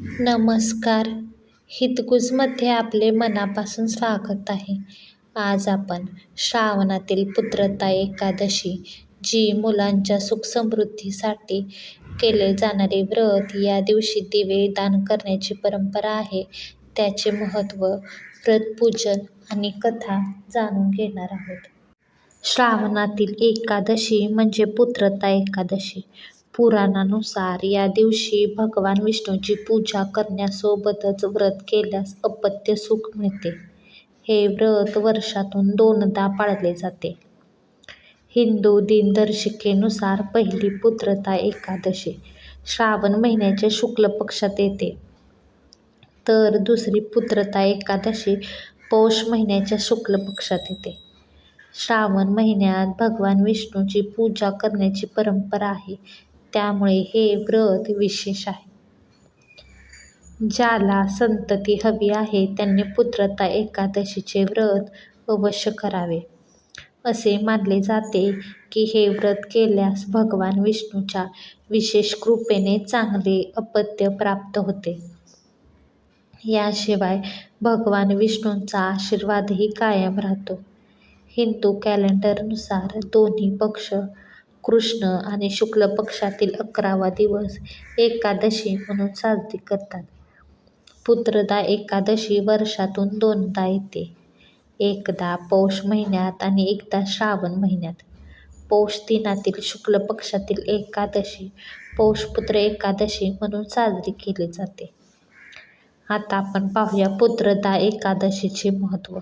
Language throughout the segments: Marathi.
नमस्कार. हितगुजमध्ये आपले मनापासून स्वागत आहे. आज आपण श्रावणातील पुत्रता एकादशी जी मुलांच्या सुखसमृद्धीसाठी केले जाणारे व्रत या दिवशी दिवे दान करण्याची परंपरा आहे. त्याचे महत्त्व व्रतपूजन आणि कथा जाणून घेणार आहोत. श्रावणातील एकादशी म्हणजे पुत्रता एकादशी. पुराणानुसार या दिवशी भगवान विष्णूची पूजा करण्यासोबतच व्रत केल्यास अपत्य सुख मिळते. हे व्रत वर्षातून दोनदा पाळले जाते. हिंदू दिनदर्शिकेनुसार पहिली पुत्रदा एकादशी श्रावण महिन्याच्या शुक्ल पक्षात येते. तर दुसरी पुत्रदा एकादशी पौष महिन्याच्या शुक्ल पक्षात येते. श्रावण महिन्यात भगवान विष्णूची पूजा करण्याची परंपरा आहे. त्यामुळे हे व्रत विशेष आहे. ज्याला संतती हवी आहे त्यांनी पुत्रता एकादशीचे व्रत अवश्य करावे. असे मानले जाते की हे व्रत केल्यास भगवान विष्णूच्या विशेष कृपेने चांगले अपत्य प्राप्त होते. याशिवाय भगवान विष्णूंचा आशीर्वादही कायम राहतो. हिंदू कॅलेंडरनुसार दोन्ही पक्ष कृष्ण आणि शुक्ल पक्षातील अकरावा दिवस एकादशी म्हणून साजरी करतात. पुत्रदा एकादशी वर्षातून दोनदा येते. एकदा पौष महिन्यात आणि एकदा श्रावण महिन्यात. पौष दिनातील शुक्ल पक्षातील एकादशी पौषपुत्र एकादशी म्हणून साजरी केली जाते. आता आपण पाहूया पुत्रदा एकादशीचे महत्त्व.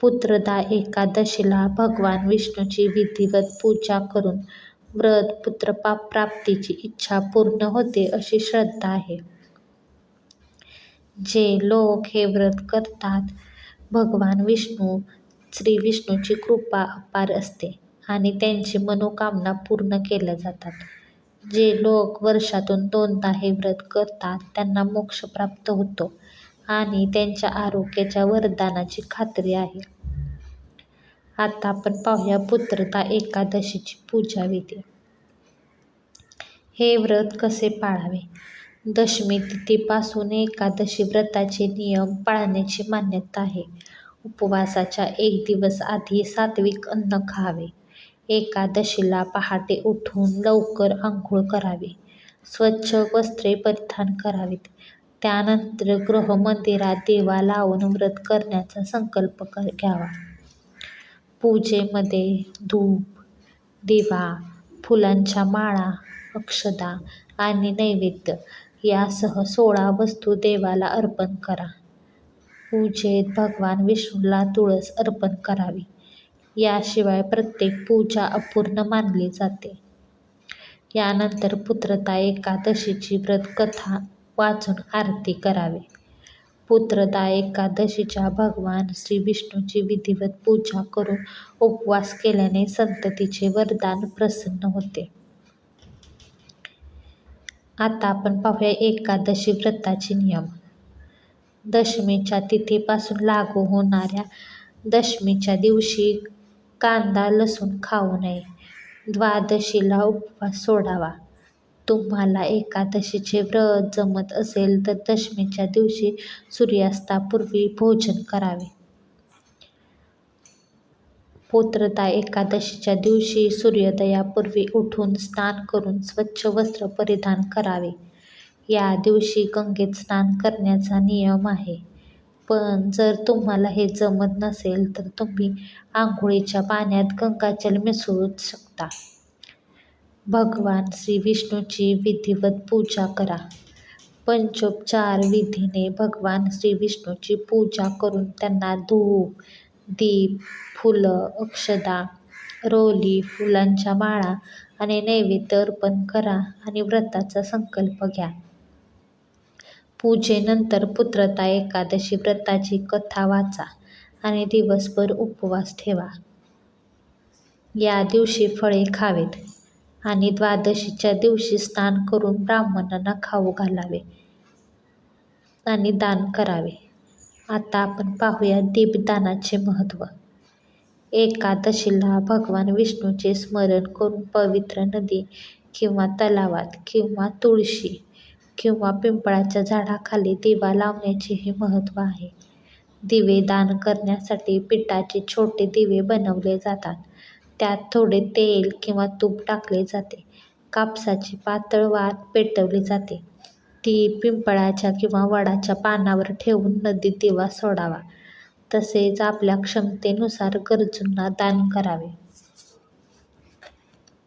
पुत्रदा एकादशीला भगवान विष्णूची विधिवत पूजा करून व्रत पुत्रप्राप्तीची इच्छा पूर्ण होते अशी श्रद्धा आहे. जे लोक हे व्रत करतात भगवान विष्णू श्री विष्णूची कृपा अपार असते आणि त्यांची मनोकामना पूर्ण केल्या जातात. जे लोक वर्षातून दोनदा हे व्रत करतात त्यांना मोक्ष प्राप्त होतो आणि त्यांच्या आरोग्याच्या वरदानाची खात्री आहे. आता आपण पाहूया पुत्रता एकादशीची पूजा विधी. हे व्रत कसे पाळावे? दशमी तिथीपासून एकादशी व्रताचे नियम पाळण्याची मान्यता आहे. उपवासाच्या एक दिवस आधी सात्विक अन्न खावे. एकादशीला पहाटे उठून लवकर आंघोळ करावी. स्वच्छ वस्त्रे परिधान करावीत. त्यानंतर गृहमंदिरात दिवा लावून व्रत करण्याचा संकल्प घ्यावा. पूजेमध्ये धूप दिवा फुलांच्या माळा अक्षदा आणि नैवेद्य यासह सोळा वस्तू देवाला अर्पण करा. पूजेत भगवान विष्णूला तुळस अर्पण करावी. याशिवाय प्रत्येक पूजा अपूर्ण मानली जाते. यानंतर पुत्रता एकादशीची व्रतकथा वाचून आरती करावी. पुत्रदा एकादशीच्या भगवान श्री विष्णूची विधिवत पूजा करून उपवास केल्याने संततीचे वरदान प्रसन्न होते. आता आपण पाहूया एकादशी व्रताचे नियम. दशमीच्या तिथीपासून लागू होणाऱ्या दशमीच्या दिवशी कांदा लसूण खाऊ नये. द्वादशीला उपवास सोडावा. तुम्हाला एकादशीचे व्रत जमत असेल तर दशमीच्या दिवशी सूर्यास्तापूर्वी भोजन करावे. पोत्रता एकादशीच्या दिवशी सूर्योदयापूर्वी उठून स्नान करून स्वच्छ वस्त्र परिधान करावे. या दिवशी गंगेत स्नान करण्याचा नियम आहे. पण जर तुम्हाला हे जमत नसेल तर तुम्ही आंघोळीच्या पाण्यात गंगाजल मिसळू शकता. भगवान श्रीविष्णूची विधिवत पूजा करा. पंचोपचार विधीने भगवान श्रीविष्णूची पूजा करून त्यांना धूप दीप फुलं अक्षदा रोली फुलांच्या माळा आणि नैवेद्य अर्पण करा आणि व्रताचा संकल्प घ्या. पूजेनंतर पुत्रता एकादशी व्रताची कथा वाचा आणि दिवसभर उपवास ठेवा. या दिवशी फळे खावेत. आणि द्वादशीच्या दिवशी स्नान करून ब्राह्मणांना खाऊ घालावे आणि दान करावे आता आपण पाहूया दीपदानाचे महत्त्व एकादशीला भगवान विष्णूचे स्मरण करून पवित्र नदी किंवा तलावात किंवा तुळशी किंवा पिंपळाच्या झाडाखाली दिवा लावण्याचेही महत्त्व आहे. दिवे दान करण्यासाठी पिठाचे छोटे दिवे बनवले जातात. त्यात थोडे तेल किंवा तूप टाकले जाते. कापसाची पातळ वात पेटवली जाते. ती पिंपळाच्या किंवा वडाच्या पानावर ठेवून नदीत दिवा सोडावा. तसेच आपल्या क्षमतेनुसार गरजूंना दान करावे.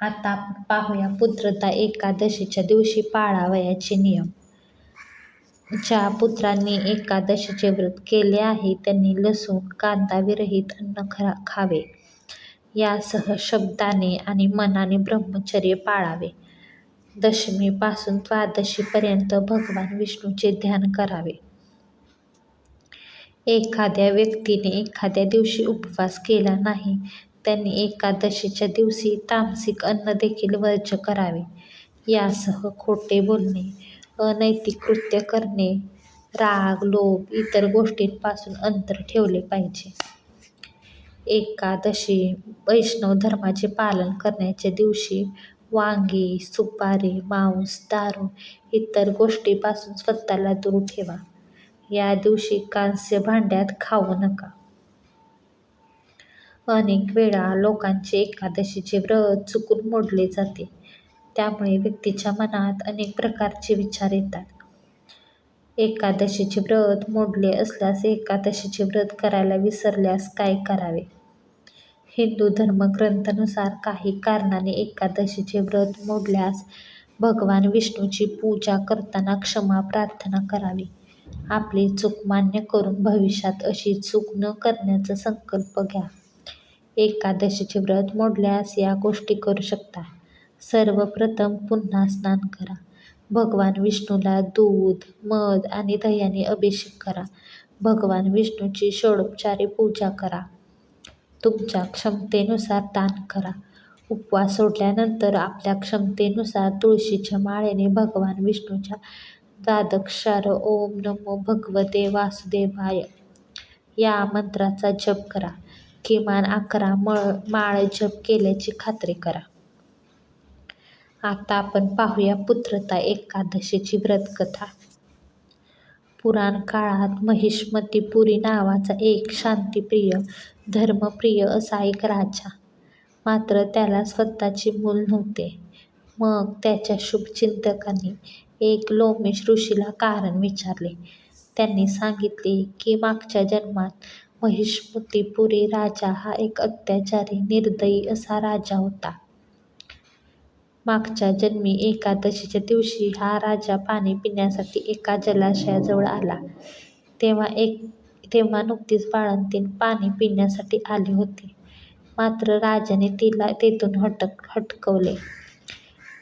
आता आपण पाहूया पुत्रदा एकादशीच्या दिवशी पाळावयाचे नियम. ज्या पुत्रांनी एकादशीचे व्रत केले आहे त्यांनी लसूण, कांदाविरहित अन्न खावे. यासह शब्दाने आणि मनाने ब्रह्मचर्य पाळावे. दशमीपासून द्वादशीपर्यंत भगवान विष्णूचे ध्यान करावे. एखाद्या व्यक्तीने एखाद्या दिवशी उपवास केला नाही त्यांनी एकादशीच्या दिवशी तामसिक अन्न देखील वर्ज्य करावे. यासह खोटे बोलणे, अनैतिक कृत्य करणे, राग, लोभ इतर गोष्टींपासून अंतर ठेवले पाहिजे. एकादशी वैष्णव धर्माचे पालन करण्याच्या दिवशी वांगी, सुपारी, मांस, दारू इतर गोष्टींपासून स्वतःला दूर ठेवा. या दिवशी कांस्य भांड्यात खाऊ नका. अनेक वेळा लोकांचे एकादशीचे व्रत चुकून मोडले जाते. त्यामुळे व्यक्तीच्या मनात अनेक प्रकारचे विचार येतात. एकादशीचे व्रत मोडले असल्यास एकादशीचे व्रत करायला विसरल्यास काय करावे? हिंदू धर्मग्रंथानुसार काही कारणाने एकादशीचे व्रत मोडल्यास भगवान विष्णूची पूजा करताना क्षमा प्रार्थना करावी. आपली चूक मान्य करून भविष्यात अशी चूक न करण्याचा संकल्प घ्या. एकादशीचे व्रत मोडल्यास या गोष्टी करू शकता. सर्वप्रथम पुन्हा स्नान करा. भगवान विष्णूला दूध, मध आणि दह्याने अभिषेक करा. भगवान विष्णूची षोडोपचारे पूजा करा. तुमच्या क्षमतेनुसार दान करा. उपवास सोडल्यानंतर आपल्या क्षमतेनुसार तुळशीच्या माळेने भगवान विष्णूच्या द्वादशाक्षर ओम नमो भगवते वासुदेवाय या मंत्राचा जप करा. किमान अकरा मळ माळ जप केल्याची खात्री करा. आता आपण पाहूया पुत्रता एकादशीची व्रतकथा. पुराण काळात महिष्मतीपुरी नावाचा एक शांतिप्रिय, धर्मप्रिय असा एक राजा. मात्र त्याला स्वतःचे मूल नव्हते. मग त्याच्या शुभचिंतकांनी एक लोमेश ऋषीला कारण विचारले. त्यांनी सांगितले की मागच्या जन्मात महिष्मतीपुरी राजा हा एक अत्याचारी, निर्दयी असा राजा होता. मागच्या जन्मी एकादशीच्या दिवशी हा राजा पाणी पिण्यासाठी एका जलाशयाजवळ आला. तेव्हा नुकतीच बाळंतीण पाणी पिण्यासाठी आली होती. मात्र राजाने तिला तेथून हटकवले.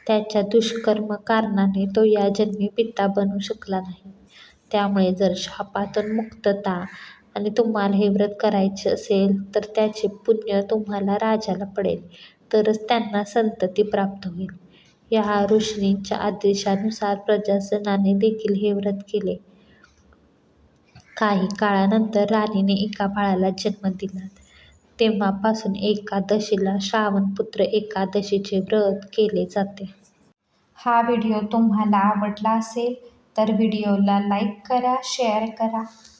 त्याच्या दुष्कर्म कारणाने तो या जन्मी पिता बनू शकला नाही. त्यामुळे जर शापातून मुक्तता आणि तुम्हाला हे व्रत करायचे असेल तर त्याचे पुण्य तुम्हाला राजाला पडेल तरच त्यांना संतती प्राप्त होईल. या ऋषींच्या आदेशानुसार प्रजासनाने देखील हे व्रत केले. काही काळानंतर राणीने एका बाळाला जन्म दिला. तेव्हापासून एकादशीला श्रावणपुत्र एकादशीचे व्रत केले जाते. हा व्हिडिओ तुम्हाला आवडला असेल तर व्हिडिओला लाईक करा, शेअर करा